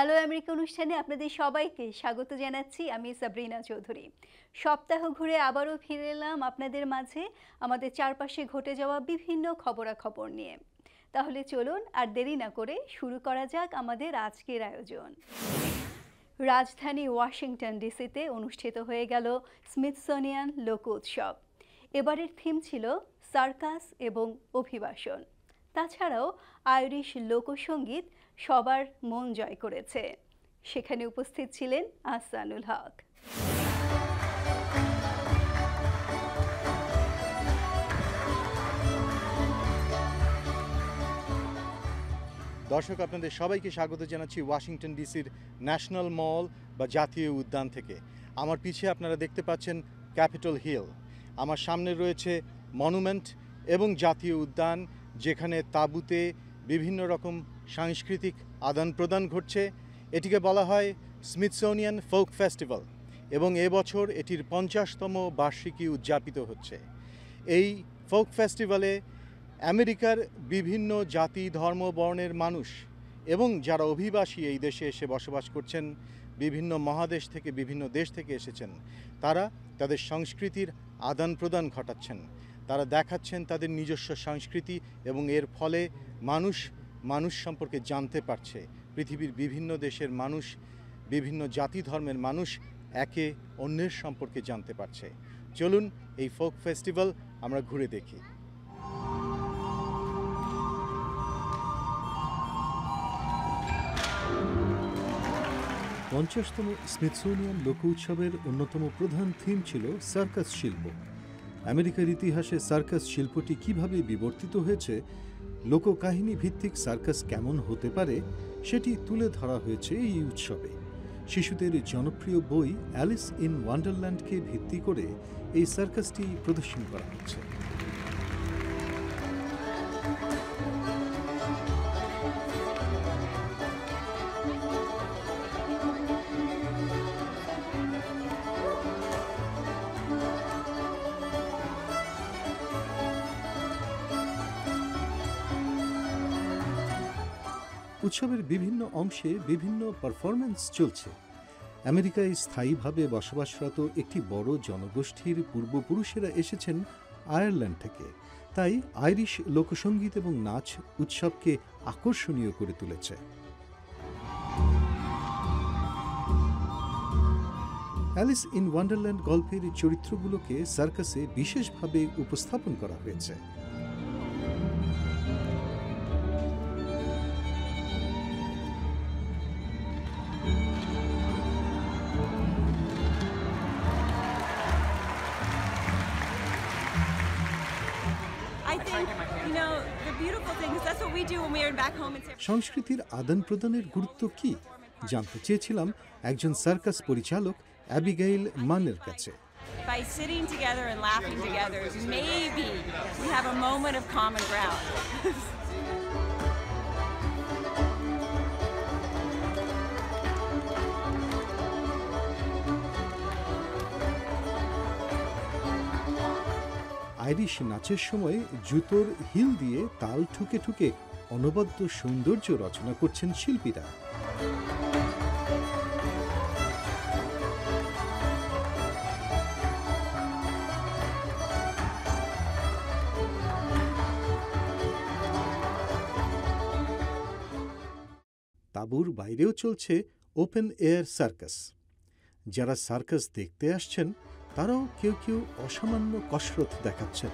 Hello America অনুষ্ঠানে আপনাদের সবাইকে স্বাগত জানাচ্ছি আমি সাবরিনা চৌধুরী। সপ্তাহ ঘুরে আবারও ফিরে এলাম আপনাদের মাঝে। আমাদের চারপাশে ঘটে যাওয়া বিভিন্ন খবরাখবর নিয়ে। তাহলে চলুন আর দেরি না করে শুরু করা যাক আমাদের আজকের আয়োজন। রাজধানী ওয়াশিংটন ডিসিতে অনুষ্ঠিত হয়ে গেল স্মিথসোনিয়ান লোক উৎসব। এবারের থিম ছিল সার্কাস এবং অভিবাসন। তাছাড়াও আইরিশ লোকসঙ্গীত সবার মন জয় করেছে। সেখানে উপস্থিত ছিলেন আহসানুল হক। দর্শক, আপনাদের সবাইকে স্বাগত জানাচ্ছি ওয়াশিংটন ডিসির ন্যাশনাল মল বা জাতীয় উদ্যান থেকে। আমার পিছিয়ে আপনারা দেখতে পাচ্ছেন ক্যাপিটাল হিল। আমার সামনে রয়েছে মনুমেন্ট এবং জাতীয় উদ্যান, যেখানে তাঁবুতে বিভিন্ন রকম সাংস্কৃতিক আদান প্রদান ঘটছে। এটিকে বলা হয় স্মিথসোনিয়ান ফোক ফেস্টিভ্যাল এবং এবছর এটির পঞ্চাশতম বার্ষিকী উদযাপিত হচ্ছে। এই ফোক ফেস্টিভ্যালে আমেরিকার বিভিন্ন জাতি, ধর্ম, বর্ণের মানুষ এবং যারা অভিবাসী এই দেশে এসে বসবাস করছেন, বিভিন্ন মহাদেশ থেকে, বিভিন্ন দেশ থেকে এসেছেন, তারা তাদের সংস্কৃতির আদান প্রদান ঘটাচ্ছেন। তারা দেখাচ্ছেন তাদের নিজস্ব সংস্কৃতি এবং এর ফলে মানুষ মানুষ সম্পর্কে জানতে পারছে। পৃথিবীর বিভিন্ন দেশের মানুষ, বিভিন্ন জাতি ধর্মের মানুষ একে অন্যের সম্পর্কে জানতে পারছে। চলুন এই ফোক ফেস্টিভ্যাল আমরা ঘুরে দেখি। পঞ্চাশতম স্মিথসোনিয়ান লোক উৎসবের অন্যতম প্রধান থিম ছিল সার্কাস শিল্প। আমেরিকার ইতিহাসে সার্কাস শিল্পটি কীভাবে বিবর্তিত হয়েছে লোককাহিনী ভিত্তিক সার্কাস কেমন হতে পারে সেটি তুলে ধরা হয়েছে এই উৎসবে। শিশুদের জনপ্রিয় বই অ্যালিস ইন ওয়ান্ডারল্যান্ডকে ভিত্তি করে এই সার্কাসটি প্রদর্শন করা হচ্ছে। উৎসবের বিভিন্ন অংশে বিভিন্ন পারফরমেন্স চলছে। আমেরিকায় স্থায়ীভাবে বসবাসরত একটি বড় জনগোষ্ঠীর পূর্বপুরুষেরা এসেছেন আয়ারল্যান্ড থেকে। তাই আইরিশ লোকসঙ্গীত এবং নাচ উৎসবকে আকর্ষণীয় করে তুলেছে। অ্যালিস ইন ওয়ান্ডারল্যান্ড গল্পের চরিত্রগুলোকে সার্কাসে বিশেষভাবে উপস্থাপন করা হয়েছে। সংস্কৃতির আদান প্রদানের গুরুত্ব কি জানতে চেয়েছিলাম একজন সার্কাস পরিচালক অ্যাবিগাইল মানের কাছে By sitting together and laughing together, maybe we have a moment of common ground. Irish নাচের সময় জুতোর হিল দিয়ে তাল ঠুকে ঠুকে অনবদ্য সৌন্দর্য রচনা করছেন শিল্পীরা। তাঁবুর বাইরেও চলছে ওপেন এয়ার সার্কাস। যারা সার্কাস দেখতে আসছেন তারাও কেউ কেউ অসামান্য কসরত দেখাচ্ছেন।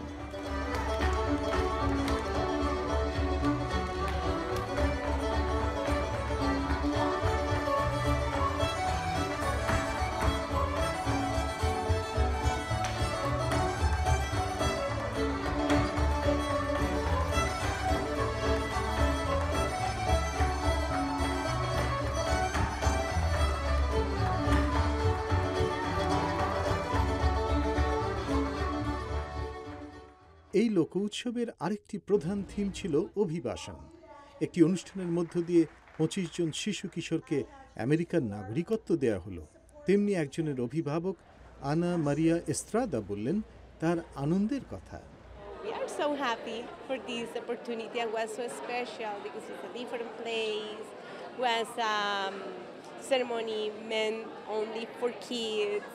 এই লোক উৎসবের আরেকটি প্রধান থিম ছিল অভিবাসন। একটি অনুষ্ঠানের মধ্য দিয়ে পঁচিশ জন শিশু কিশোরকে আমেরিকার নাগরিকত্ব দেয়া হলো। তেমনি একজনের অভিভাবক আনা মারিয়া এস্ত্রাদা বললেন তার আনন্দের কথা। Ceremony men only for kids.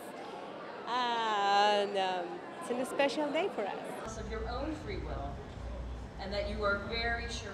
And um, it's a special day for us. Of your own free will, and that you are very sure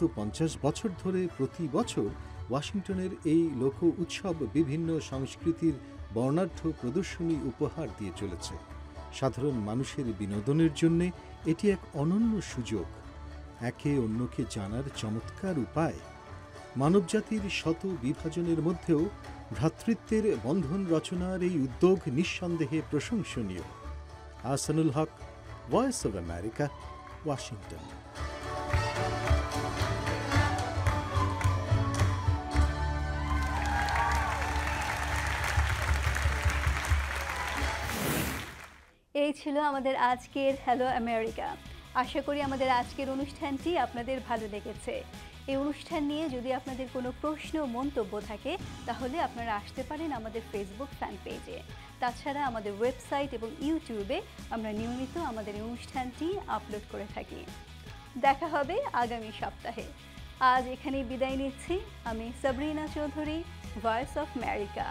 গত পঞ্চাশ বছর ধরে প্রতি বছর ওয়াশিংটনের এই লোক উৎসব বিভিন্ন সংস্কৃতির বর্ণাঢ্য প্রদর্শনী উপহার দিয়ে চলেছে। সাধারণ মানুষের বিনোদনের জন্যে এটি এক অনন্য সুযোগ। একে অন্যকে জানার চমৎকার উপায়। মানবজাতির শত বিভাজনের মধ্যেও ভ্রাতৃত্বের বন্ধন রচনার এই উদ্যোগ নিঃসন্দেহে প্রশংসনীয়। Ahsanul Haque Voice of America Washington এই ছিল আমাদের আজকের হ্যালো আমেরিকা আশা করি আমাদের আজকের অনুষ্ঠানটি আপনাদের ভালো লেগেছে। এই অনুষ্ঠান নিয়ে যদি আপনাদের কোনো প্রশ্ন, মন্তব্য থাকে, তাহলে আপনারা আসতে পারেন আমাদের ফেসবুক ফ্যান পেজে তাছাড়া আমাদের ওয়েবসাইট এবং ইউটিউবে আমরা নিয়মিত আমাদের এই অনুষ্ঠানটি আপলোড করে থাকি। দেখা হবে আগামী সপ্তাহে। আজ এখানেই বিদায় নিচ্ছি। আমি Sabrina Chowdhury Voice of America